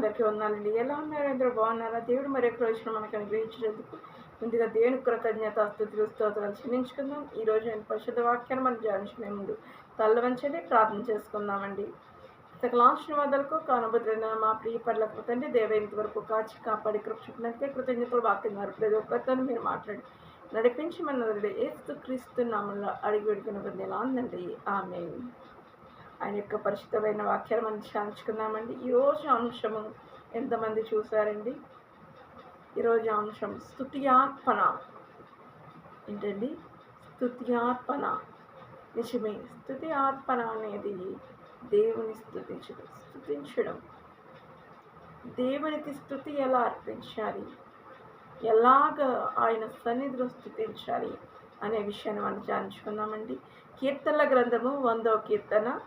అందరికీ వందాలండి ఎలా ఉన్నారు అందరూ? బాగున్నారా? దేవుడు మరి ఎక్కడ వచ్చినా మనకు అనుగ్రహించినందుకు ముందుగా దేవుని కృతజ్ఞత స్థుతులు స్తోత్రాలు చెల్లించుకుందాం. ఈ రోజు నేను పరిశుద్ధ వాక్యాన్ని మనం ధ్యానించుకునే ముందు తల్లవంచండి ప్రార్థన చేసుకుందామండి. సకలాంశన వదలకు కానబద్రైన మా ప్రియ పర్లకు తండ్రి దేవేంత వరకు కాచి కాపాడి కృష్ణకే కృతజ్ఞతలు వాక్యం ప్రతి ఒక్కరితో మీరు మాట్లాడి నడిపించి మన ఏస్తు క్రీస్తు నామంలో అడిగి పెడుకున్న పొందేలా ఉందండి ఆమె ఆయన యొక్క పరిశుద్ధమైన వాక్యాలు మనం ధ్యానించుకుందామండి. ఈరోజు అంశము ఎంతమంది చూసారండి? ఈరోజు అంశం స్తుతియార్పణ ఏంటండి? స్తుతియార్పణ నిజమే స్థుతి అర్పణ అనేది దేవుని స్థుతించడం స్థుతించడం. దేవునికి స్థుతి ఎలా అర్పించాలి? ఎలాగ ఆయన సన్నిధిలో స్థుతించాలి? అనే విషయాన్ని మనం ధ్యానించుకుందామండి. కీర్తనల గ్రంథము వందో కీర్తన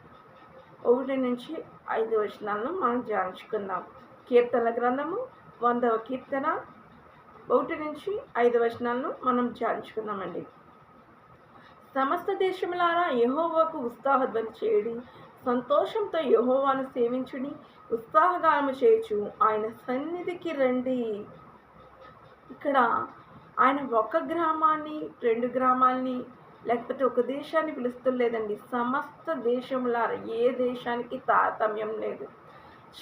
ఒకటి నుంచి ఐదు వచనాలను మనం ధ్యానించుకుందాం. కీర్తన గ్రంథము వందవ కీర్తన. ఒకటి నుంచి ఐదు వచనాలను మనం ధ్యానించుకుందామండి. సమస్త దేశములారా యహోవాకు ఉత్సాహధ్వని చేయడి. సంతోషంతో యహోవాను సేవించుడి. ఉత్సాహగానము చేయొచ్చు ఆయన సన్నిధికి రండి. ఇక్కడ ఆయన ఒక గ్రామాన్ని రెండు గ్రామాల్ని లేకపోతే ఒక దేశాన్ని పిలుస్తలేదండి. సమస్త దేశంలా ఏ దేశానికి తారతమ్యం లేదు.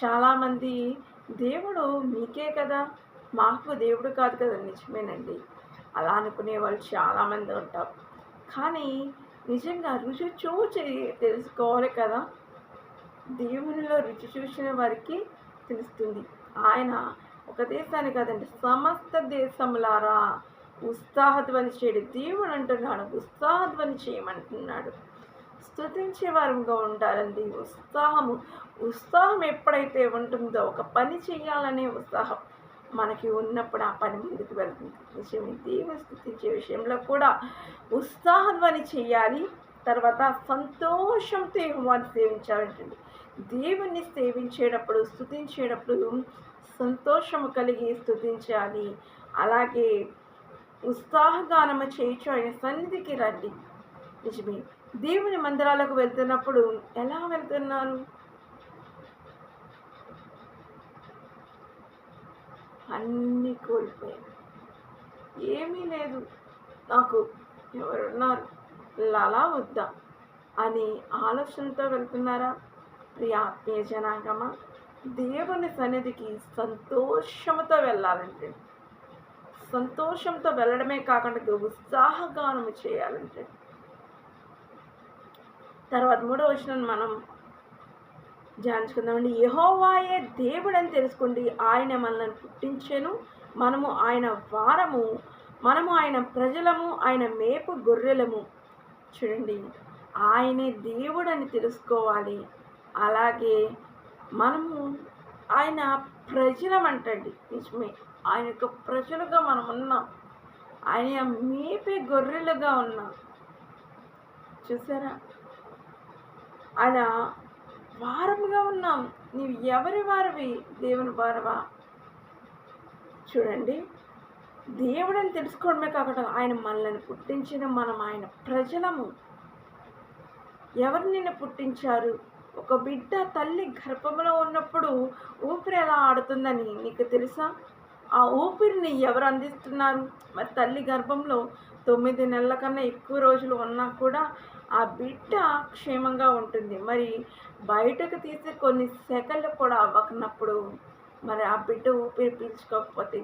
చాలామంది దేవుడు మీకే కదా మాకు దేవుడు కాదు కదా నిజమేనండి. అలా అనుకునే వాళ్ళు చాలామంది ఉంటారు. కానీ నిజంగా రుచి చూచి తెలుసుకోవాలి కదా. దేవునిలో రుచి చూసిన వారికి తెలుస్తుంది. ఆయన ఒక దేశాన్ని కాదండి సమస్త దేశములారా ఉత్సాహధ్వని చేయడు దేవుడు అంటున్నాడు. ఉత్సాహధ్వని చేయమంటున్నాడు. స్థుతించే వారంగా ఉండాలండి. ఉత్సాహము ఉత్సాహం ఎప్పుడైతే ఉంటుందో ఒక పని చేయాలనే ఉత్సాహం మనకి ఉన్నప్పుడు ఆ పని ముందుకు వెళ్తుంది. నిజమే దేవుని స్థుతించే విషయంలో కూడా ఉత్సాహధ్వని చేయాలి. తర్వాత సంతోషంతో యెహోవాను సేవించాలంటండి. దేవుణ్ణి సేవించేటప్పుడు స్థుతించేటప్పుడు సంతోషము కలిగి స్థుతించాలి అలాగే ఉత్సాహగానము చేయొచ్చు ఆయన సన్నిధికి రండి. నిజమే దేవుని మందిరాలకు వెళ్తున్నప్పుడు ఎలా వెళ్తున్నారు? అన్నీ కోల్పోయాను ఏమీ లేదు. నాకు ఎవరున్నారు? లలా వద్దా? అని ఆలోచనతో వెళ్తున్నారా? ప్రియ ఆత్మీయ జనాంగమా దేవుని సన్నిధికి సంతోషంతో వెళ్ళాలంటే సంతోషంతో వెళ్ళడమే కాకుండా ఉత్సాహగానము చేయాలంటే. తర్వాత మూడో వచ్చిన మనం ధ్యానించుకుందామండి. యహోవాయే దేవుడు అని తెలుసుకోండి. ఆయన మనల్ని పుట్టించాను. మనము ఆయన వారము. మనము ఆయన ప్రజలము. ఆయన మేపు గొర్రెలము. చూడండి. ఆయనే దేవుడు అని తెలుసుకోవాలి. అలాగే మనము ఆయన ప్రజలమంటండి. నిజమే. ఆయన యొక్క ప్రజలుగా మనం ఉన్నాం ఆయన మేపే గొర్రెలుగా ఉన్నాం చూసారా? ఆయన వారముగా ఉన్నాం. నీవు ఎవరి వారివి? దేవుని వారవా? చూడండి. దేవుడని తెలుసుకోవడమే కాకుండా ఆయన మనల్ని పుట్టించిన మనం ఆయన ప్రజలము. ఎవరు నిన్ను పుట్టించారు? ఒక బిడ్డ తల్లి గర్భంలో ఉన్నప్పుడు ఊపిరి ఎలా ఆడుతుందని నీకు తెలుసా? ఆ ఊపిరిని ఎవరు అందిస్తున్నారు? మరి తల్లి గర్భంలో తొమ్మిది నెలల కన్నా ఎక్కువ రోజులు ఉన్నా కూడా ఆ బిడ్డ క్షేమంగా ఉంటుంది. మరి బయటకు తీసి కొన్ని సెకండ్లు కూడా అవ్వకున్నప్పుడు మరి ఆ బిడ్డ ఊపిరి పీల్చుకోకపోతే